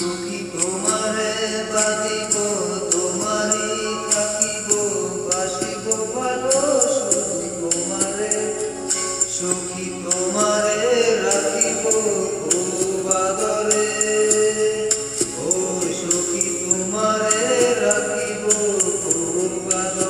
সুখী তোমারে বাঁধিব, তোমারই থাকিব, বাসিব, ভালো সুখী তোমারে সুখী তোমারে রাখিব খুব আদরে ও সুখী তোমারে রাখিব খুব আদরে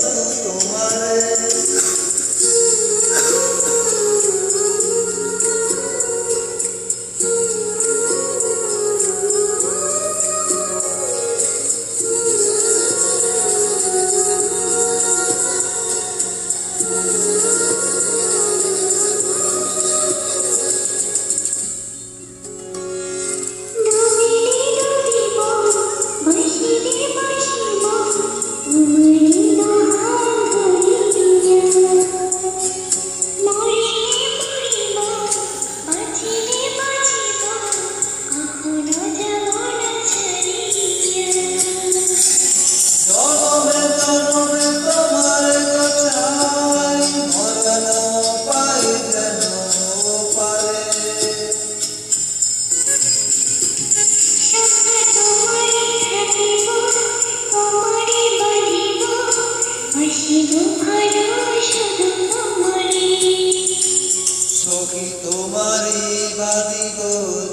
সখী তোমারি বাদিব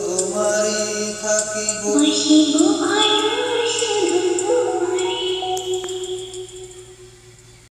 তোমারি থাকিব